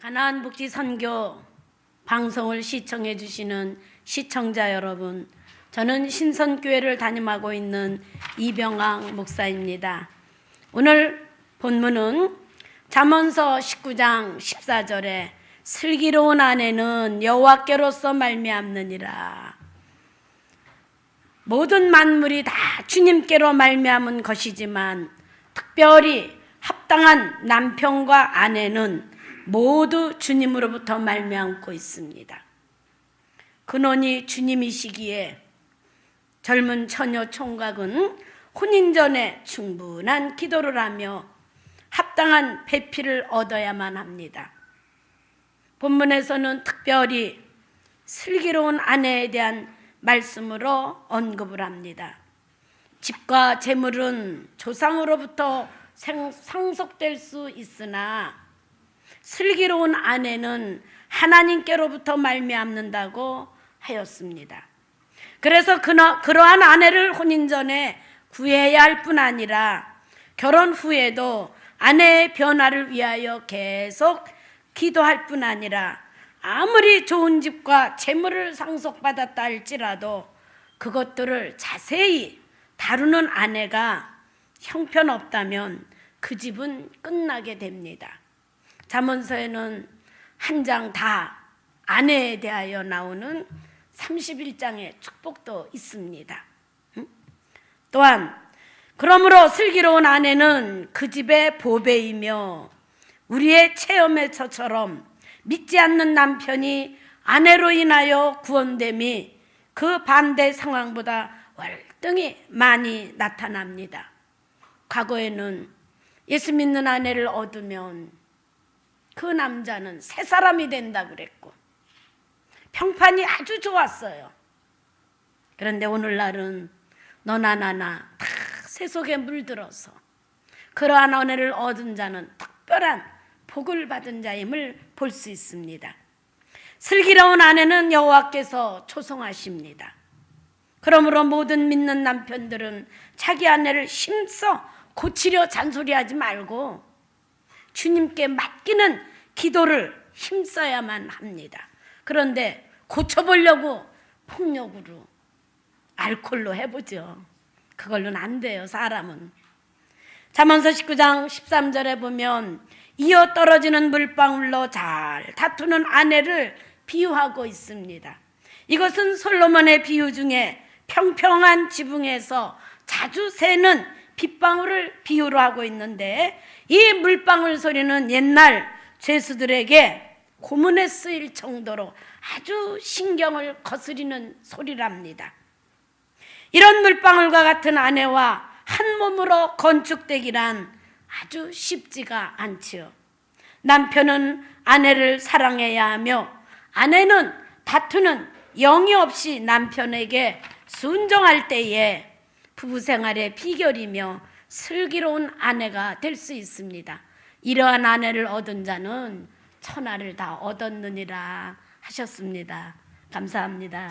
가나안 복지 선교 방송을 시청해 주시는 시청자 여러분, 저는 신선교회를 담임하고 있는 이병왕 목사입니다. 오늘 본문은 잠언서 19장 14절에 슬기로운 아내는 여호와께로서 말미암느니라. 모든 만물이 다 주님께로 말미암은 것이지만 특별히 합당한 남편과 아내는 모두 주님으로부터 말미암고 있습니다. 근원이 주님이시기에 젊은 처녀 총각은 혼인 전에 충분한 기도를 하며 합당한 배필을 얻어야만 합니다. 본문에서는 특별히 슬기로운 아내에 대한 말씀으로 언급을 합니다. 집과 재물은 조상으로부터 생- 상속될 수 있으나 슬기로운 아내는 하나님께로부터 말미암는다고 하였습니다. 그래서 그러, 그러한 아내를 혼인 전에 구해야 할 뿐 아니라 결혼 후에도 아내의 변화를 위하여 계속 기도할 뿐 아니라 아무리 좋은 집과 재물을 상속받았다 할지라도 그것들을 자세히 다루는 아내가 형편없다면 그 집은 끝나게 됩니다. 잠언서에는 한 장 다 아내에 대하여 나오는 31장의 축복도 있습니다. 응? 또한 그러므로 슬기로운 아내는 그 집의 보배이며 우리의 체험에서처럼 믿지 않는 남편이 아내로 인하여 구원됨이 그 반대 상황보다 월등히 많이 나타납니다. 과거에는 예수 믿는 아내를 얻으면 그 남자는 새 사람이 된다 그랬고 평판이 아주 좋았어요. 그런데 오늘날은 너나 나나 다 세속에 물들어서 그러한 은혜를 얻은 자는 특별한 복을 받은 자임을 볼 수 있습니다. 슬기로운 아내는 여호와께서 초송하십니다. 그러므로 모든 믿는 남편들은 자기 아내를 힘써 고치려 잔소리하지 말고 주님께 맡기는 기도를 힘써야만 합니다. 그런데 고쳐보려고 폭력으로 알콜로 해보죠. 그걸로는 안 돼요, 사람은. 잠언서 19장 13절에 보면 이어 떨어지는 물방울로 잘 다투는 아내를 비유하고 있습니다. 이것은 솔로몬의 비유 중에 평평한 지붕에서 자주 새는 빗방울을 비유로 하고 있는데 이 물방울 소리는 옛날 죄수들에게 고문에 쓰일 정도로 아주 신경을 거스리는 소리랍니다. 이런 물방울과 같은 아내와 한 몸으로 건축되기란 아주 쉽지가 않지요. 남편은 아내를 사랑해야 하며 아내는 다투는 영이 없이 남편에게 순종할 때에 부부 생활의 비결이며 슬기로운 아내가 될 수 있습니다. 이러한 아내를 얻은 자는 천하를 다 얻었느니라 하셨습니다. 감사합니다.